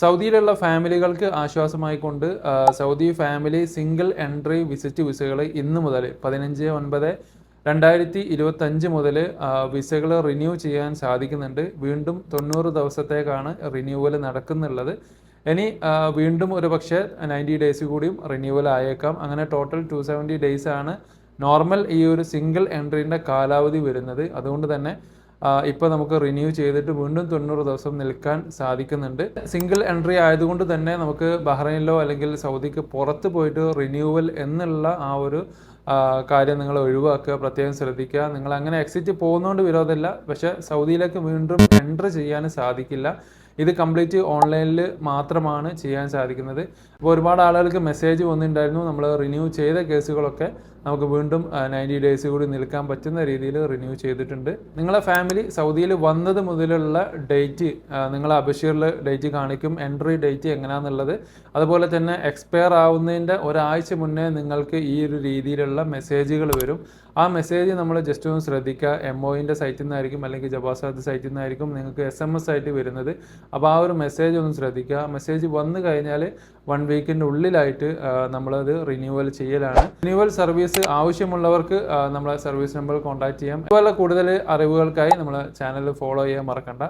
സൗദിയിലുള്ള ഫാമിലികൾക്ക് ആശ്വാസമായിക്കൊണ്ട് കൊണ്ട് Saudi family single entry visit വിസകൾ ഇന്ന് മുതൽ പതിനഞ്ച് ഒൻപത് രണ്ടായിരത്തി ഇരുപത്തഞ്ച് മുതൽ വിസകൾ റിന്യൂ ചെയ്യാൻ സാധിക്കുന്നുണ്ട്. വീണ്ടും തൊണ്ണൂറ് ദിവസത്തേക്കാണ് റിന്യൂവൽ നടക്കുന്നുള്ളത്. ഇനി വീണ്ടും ഒരു പക്ഷേ നയന്റി ഡേയ്സ് കൂടിയും റിന്യൂവൽ ആയേക്കാം. അങ്ങനെ ടോട്ടൽ ടു സെവന്റി ഡേയ്സ് ആണ് നോർമൽ ഈ ഒരു സിംഗിൾ എൻട്രീന്റെ കാലാവധി വരുന്നത്. അതുകൊണ്ട് തന്നെ ഇപ്പോൾ നമുക്ക് റിന്യൂ ചെയ്തിട്ട് വീണ്ടും തൊണ്ണൂറ് ദിവസം നിൽക്കാൻ സാധിക്കുന്നുണ്ട്. സിംഗിൾ എൻട്രി ആയതുകൊണ്ട് തന്നെ നമുക്ക് ബഹ്റൈനിലോ അല്ലെങ്കിൽ സൗദിക്ക് പുറത്ത് പോയിട്ട് റിന്യൂവൽ എന്നുള്ള ആ ഒരു കാര്യം നിങ്ങൾ ഒഴിവാക്കുക പ്രത്യേകം ശ്രദ്ധിക്കുക. നിങ്ങൾ അങ്ങനെ എക്സിറ്റ് പോകുന്നതുകൊണ്ട് വിരോധമില്ല. പക്ഷേ സൗദിയിലേക്ക് വീണ്ടും എൻട്രി ചെയ്യാൻ സാധിക്കില്ല. ഇത് കംപ്ലീറ്റ് ഓൺലൈനിൽ മാത്രമാണ് ചെയ്യാൻ സാധിക്കുന്നത്. അപ്പോൾ ഒരുപാട് ആളുകൾക്ക് മെസ്സേജ് വന്നിട്ടുണ്ടായിരുന്നു. നമ്മൾ റിന്യൂ ചെയ്ത കേസുകളൊക്കെ നമുക്ക് വീണ്ടും നയന്റി ഡേയ്സ് കൂടി നിൽക്കാൻ പറ്റുന്ന രീതിയിൽ റിന്യൂ ചെയ്തിട്ടുണ്ട്. നിങ്ങളെ ഫാമിലി സൗദിയിൽ വന്നത് മുതലുള്ള ഡേറ്റ് നിങ്ങളെ അബഷീറിൽ ഡേറ്റ് കാണിക്കും എൻട്രി ഡേറ്റ് എങ്ങനെയാണെന്നുള്ളത് അതുപോലെ തന്നെ എക്സ്പയർ ആവുന്നതിന്റെ ഒരാഴ്ച മുന്നേ നിങ്ങൾക്ക് ഈ ഒരു രീതിയിലുള്ള മെസ്സേജുകൾ വരും. ആ മെസ്സേജ് നമ്മൾ ജസ്റ്റ് ഒന്ന് ശ്രദ്ധിക്കുക. എം ഒയിന്റെ സൈറ്റിൽ നിന്നായിരിക്കും അല്ലെങ്കിൽ ജബാസാദ് സൈറ്റിൽ നിന്നായിരിക്കും നിങ്ങൾക്ക് എസ് എം എസ് ആയിട്ട് വരുന്നത്. അപ്പോൾ ആ ഒരു മെസ്സേജ് ഒന്ന് ശ്രദ്ധിക്കുക. മെസ്സേജ് വന്നു കഴിഞ്ഞാൽ വൺ വീക്കിന്റെ ഉള്ളിലായിട്ട് നമ്മളത് റിന്യൂവൽ ചെയ്യലാണ്. റിന്യൂവൽ സർവീസ് ആവശ്യമുള്ളവർക്ക് നമ്മളെ സർവീസ് നമ്പർ കോൺടാക്ട് ചെയ്യാം. ഇതുപോലെ കൂടുതൽ അറിവുകൾക്കായി നമ്മളെ ചാനൽ ഫോളോ ചെയ്യാൻ മറക്കണ്ട.